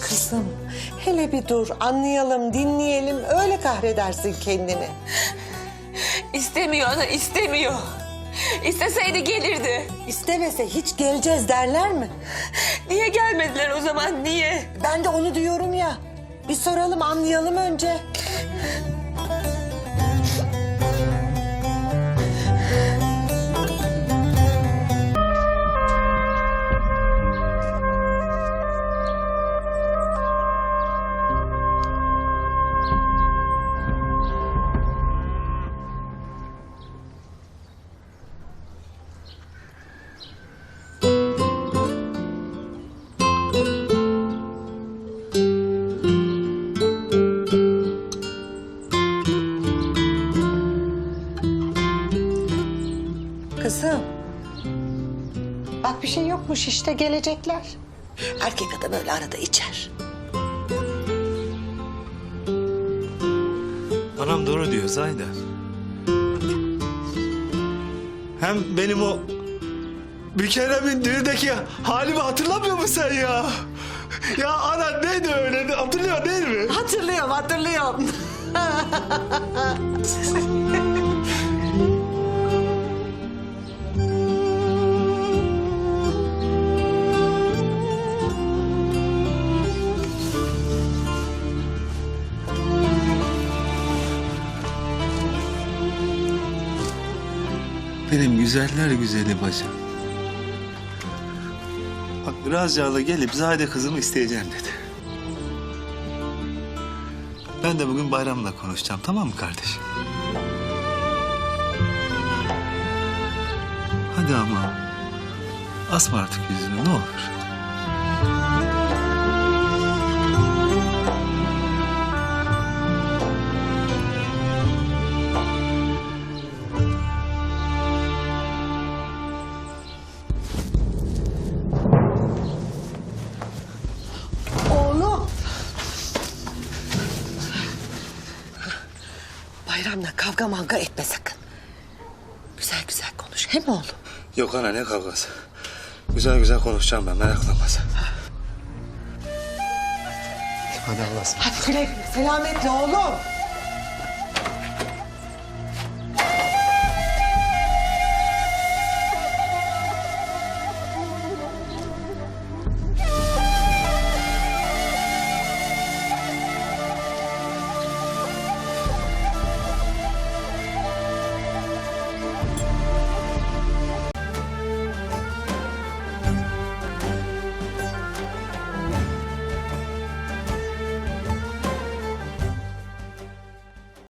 Kızım hele bir dur anlayalım dinleyelim öyle kahredersin kendini. İstemiyor ana istemiyor. İsteseydi gelirdi. İstemese hiç geleceğiz derler mi? Niye gelmediler o zaman niye? Ben de onu diyorum ya. Bir soralım anlayalım önce. Kızım. Bak bir şey yokmuş işte gelecekler. Erkek adam öyle arada içer. Anam doğru diyor Zahide. Hem benim o bir keremin düğündeki halimi hatırlamıyor musun sen ya? Ya ana neydi öyle hatırlıyor değil mi? Hatırlıyorum, hatırlıyorum. Benim güzeller güzeli bacım. Bak biraz yağla gelip Zahide kızımı isteyeceğim dedi. Ben de bugün bayramla konuşacağım tamam mı kardeşim? Hadi ama asma artık yüzünü ne olur. Bayramla kavga mavga etme sakın. Güzel güzel konuş. Hem oğlum. Yok ana ne kavgası. Güzel güzel konuşacağım ben meraklanma sen. Hadi Allah'a ısmarladık. Hadi güle güle. Selametle oğlum.